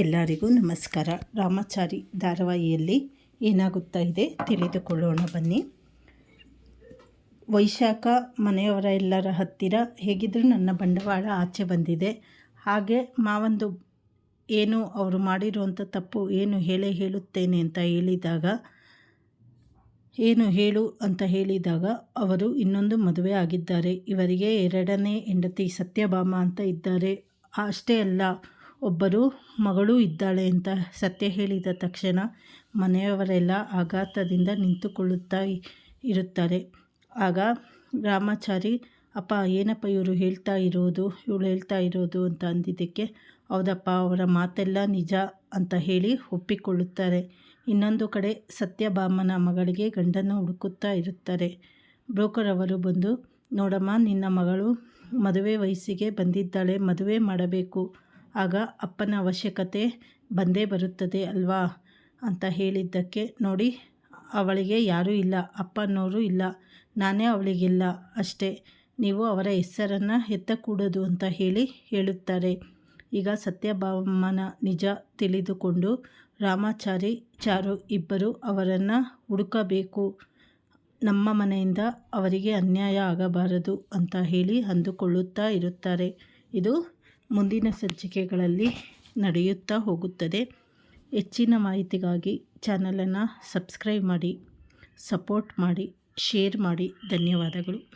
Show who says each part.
Speaker 1: ಎಲ್ಲರಿಗೂ ನಮಸ್ಕಾರ. ರಾಮಾಚಾರಿ ಧಾರಾವಾಹಿಯಲ್ಲಿ ಏನಾಗುತ್ತಾ ಇದೆ ತಿಳಿದುಕೊಳ್ಳೋಣ ಬನ್ನಿ. ವೈಶಾಖ ಮನೆಯವರ ಎಲ್ಲರ ಹತ್ತಿರ ಹೇಗಿದ್ದರೂ ನನ್ನ ಬಂಡವಾಳ ಆಚೆ ಬಂದಿದೆ. ಹಾಗೆ ಮಾವಂದು ಏನು ಅವರು ಮಾಡಿರುವಂಥ ತಪ್ಪು ಏನು ಹೇಳೇ ಹೇಳುತ್ತೇನೆ ಅಂತ ಹೇಳಿದಾಗ, ಏನು ಹೇಳು ಅಂತ ಹೇಳಿದಾಗ ಅವರು ಇನ್ನೊಂದು ಮದುವೆ ಆಗಿದ್ದಾರೆ. ಇವರಿಗೆ ಎರಡನೇ ಹೆಂಡತಿ ಸತ್ಯಭಾಮ ಅಂತ ಇದ್ದಾರೆ. ಅಷ್ಟೇ ಅಲ್ಲ ಒಬ್ಬರು ಮಗಳು ಇದ್ದಾಳೆ ಅಂತ ಸತ್ಯ ಹೇಳಿದ ತಕ್ಷಣ ಮನೆಯವರೆಲ್ಲ ಆಘಾತದಿಂದ ನಿಂತುಕೊಳ್ಳುತ್ತಾ ಇರುತ್ತಾರೆ. ಆಗ ರಾಮಾಚಾರಿ ಅಪ್ಪ, ಏನಪ್ಪ ಇವರು ಹೇಳ್ತಾ ಇರೋದು, ಇವಳು ಹೇಳ್ತಾ ಇರೋದು ಅಂತ ಅಂದಿದ್ದಕ್ಕೆ, ಹೌದಪ್ಪ, ಅವರ ಮಾತೆಲ್ಲ ನಿಜ ಅಂತ ಹೇಳಿ ಒಪ್ಪಿಕೊಳ್ಳುತ್ತಾರೆ. ಇನ್ನೊಂದು ಕಡೆ ಸತ್ಯಭಾಮನ ಮಗಳಿಗೆ ಗಂಡನ್ನು ಹುಡುಕುತ್ತಾ ಇರುತ್ತಾರೆ. ಬ್ರೋಕರ್ ಅವರು ಬಂದು, ನೋಡಮ್ಮ, ನಿನ್ನ ಮಗಳು ಮದುವೆ ವಯಸ್ಸಿಗೆ ಬಂದಿದ್ದಾಳೆ, ಮದುವೆ ಮಾಡಬೇಕು. ಆಗ ಅಪ್ಪನ ಅವಶ್ಯಕತೆ ಬಂದೇ ಬರುತ್ತದೆ ಅಲ್ವಾ? ಅಂತ ಹೇಳಿದ್ದಕ್ಕೆ ನೋಡಿ, ಅವಳಿಗೆ ಯಾರೂ ಇಲ್ಲ, ಅಪ್ಪನವರು ಇಲ್ಲ, ನಾನೇ ಅವಳಿಗಿಲ್ಲ ಅಷ್ಟೇ, ನೀವು ಅವರ ಹೆಸರನ್ನು ಎತ್ತಕೂಡದು ಅಂತ ಹೇಳಿ ಹೇಳುತ್ತಾರೆ. ಈಗ ಸತ್ಯಭಾಮನ ನಿಜ ತಿಳಿದುಕೊಂಡು ರಾಮಾಚಾರಿ ಚಾರು ಇಬ್ಬರು ಅವರನ್ನು ಹುಡುಕಬೇಕು. ನಮ್ಮ ಮನೆಯಿಂದ ಅವರಿಗೆ ಅನ್ಯಾಯ ಆಗಬಾರದು ಅಂತ ಹೇಳಿ ಅಂದುಕೊಳ್ಳುತ್ತಾ ಇರುತ್ತಾರೆ. ಇದು ಮುಂದಿನ ಸಂಚಿಕೆಗಳಲ್ಲಿ ನಡೆಯುತ್ತಾ ಹೋಗುತ್ತದೆ. ಹೆಚ್ಚಿನ ಮಾಹಿತಿಗಾಗಿ ಚಾನಲನ್ನು ಸಬ್ಸ್ಕ್ರೈಬ್ ಮಾಡಿ ಸಪೋರ್ಟ್ ಮಾಡಿ ಶೇರ್ ಮಾಡಿ. ಧನ್ಯವಾದಗಳು.